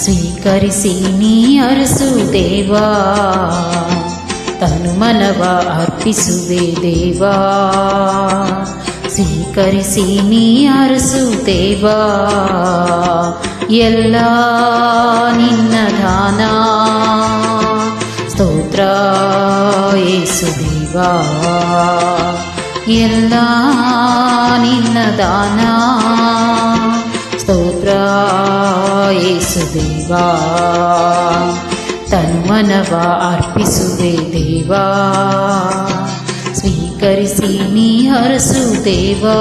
ಸ್ವೀಕರಿಸಿ ನೀ ಅರಸು ದೇವಾ ತನು ಮನವ ಅರ್ಪಿಸುವೆ ದೇವಾ. ಸ್ವೀಕರಿಸಿ ನೀ ಅರಸು ದೇವಾ ಎಲ್ಲ ನಿನ್ನ ದಾನ. ಸ್ತೋತ್ರ ಯೇಸು ದೇವಾ. ಎಲ್ಲ ನಿನ್ನ ದಾನ. ಯೇಸು ದೇವಾ ತನ್ಮನವ ಅರ್ಪಿಸುವೆ ದೇವಾ ಸ್ವೀಕರಿಸಿ ನೀ ಹರಸು ದೇವಾ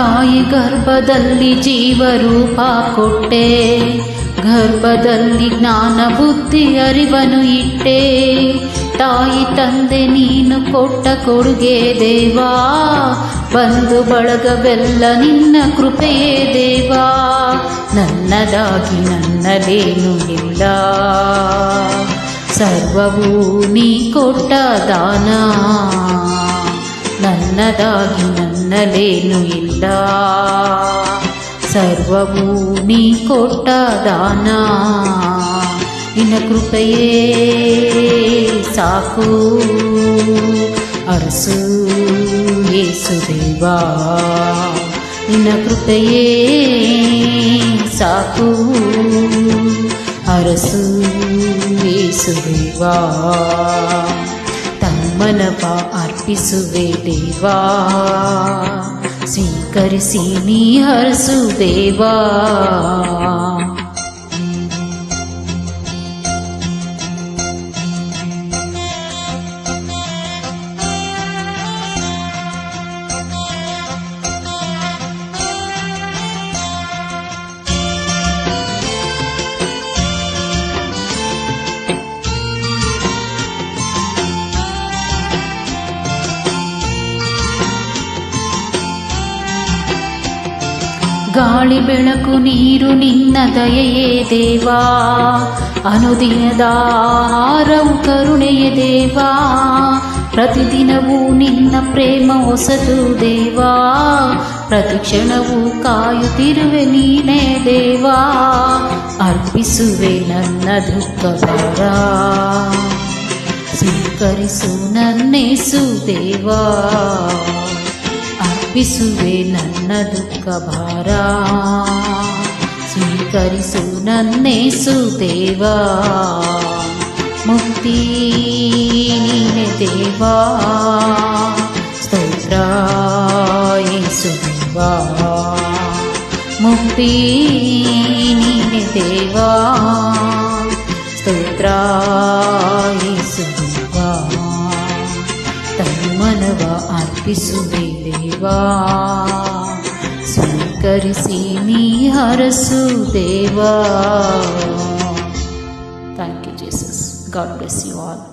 ತಾಯಿ ಗರ್ಭದಲ್ಲಿ ಜೀವರೂಪ ಕೊಟ್ಟೆ. ಗರ್ಭದಲ್ಲಿ ಜ್ಞಾನ ಬುದ್ಧಿ ಅರಿವನು ಇಟ್ಟೆ. ತಾಯಿ ತಂದೆ ನೀನು ಕೊಟ್ಟ ಕೊಡುಗೆ ದೇವಾ. ಬಂದು ಬಳಗವೆಲ್ಲ ನಿನ್ನ ಕೃಪೆಯೇ ದೇವಾ. ನನ್ನದಾಗಿ ನನ್ನದೇನು ಇಲ್ಲ. ಸರ್ವವೂ ನೀ ಕೊಟ್ಟ ದಾನ. ನನ್ನದಾಗಿ ನನ್ನಲೇನು ಇಲ್ಲ ಸರ್ವವೂ ನೀ ಕೊಟ್ಟ ದಾನ ನಿನ್ನ ಕೃಪೆಯೇ ಸಾಕು ಅರಸು ಯೇಸು ದೇವಾ ನಿನ್ನ ಕೃಪೆಯೇ ಸಾಕು ಅರಸು ಯೇಸು ತಮ್ಮನವ ಅರ್ಪಿಸುವೆ ದೇವಾ. ಸ್ವೀಕರಿಸಿ ನೀ ಹರಸು ಗಾಳಿ ಬೆಳಕು ನೀರು ನಿನ್ನ ದಯೆಯೇ ದೇವಾ. ಅನುದಿನದ ಆಹಾರವು ಕರುಣೆಯೇ ದೇವಾ. ಪ್ರತಿದಿನವೂ ನಿನ್ನ ಪ್ರೇಮ ಹೊಸದು ದೇವಾ. ಪ್ರತಿಕ್ಷಣವೂ ಕಾಯುತ್ತಿರುವೆ ನೀನೇ ದೇವಾ. ಅರ್ಪಿಸುವೆ ನನ್ನ ದುಃಖ ಭಾರ. ಸ್ವೀಕರಿಸು ನನ್ನೇಸು ದೇವಾ. ಅರ್ಪಿಸುವೆ ನನ್ನ ದುಃಖ ಭಾರ ಸ್ವೀಕರಿಸು ನನ್ನೇಸು ದೇವಾ ಮುಕ್ತಿ ನೀನೆ ದೇವಾ ಸ್ತೋತ್ರ ಯೇಸು ದೇವಾ ಮುಕ್ತಿ ನೀನೆ ದೇವಾ ತನ್ಮನವ ಅರ್ಪಿಸುವೆ ದೇವಾ ಸ್ವೀಕರಿಸಿ ನೀ ಹರಸು ದೇವಾ thank you Jesus God bless you all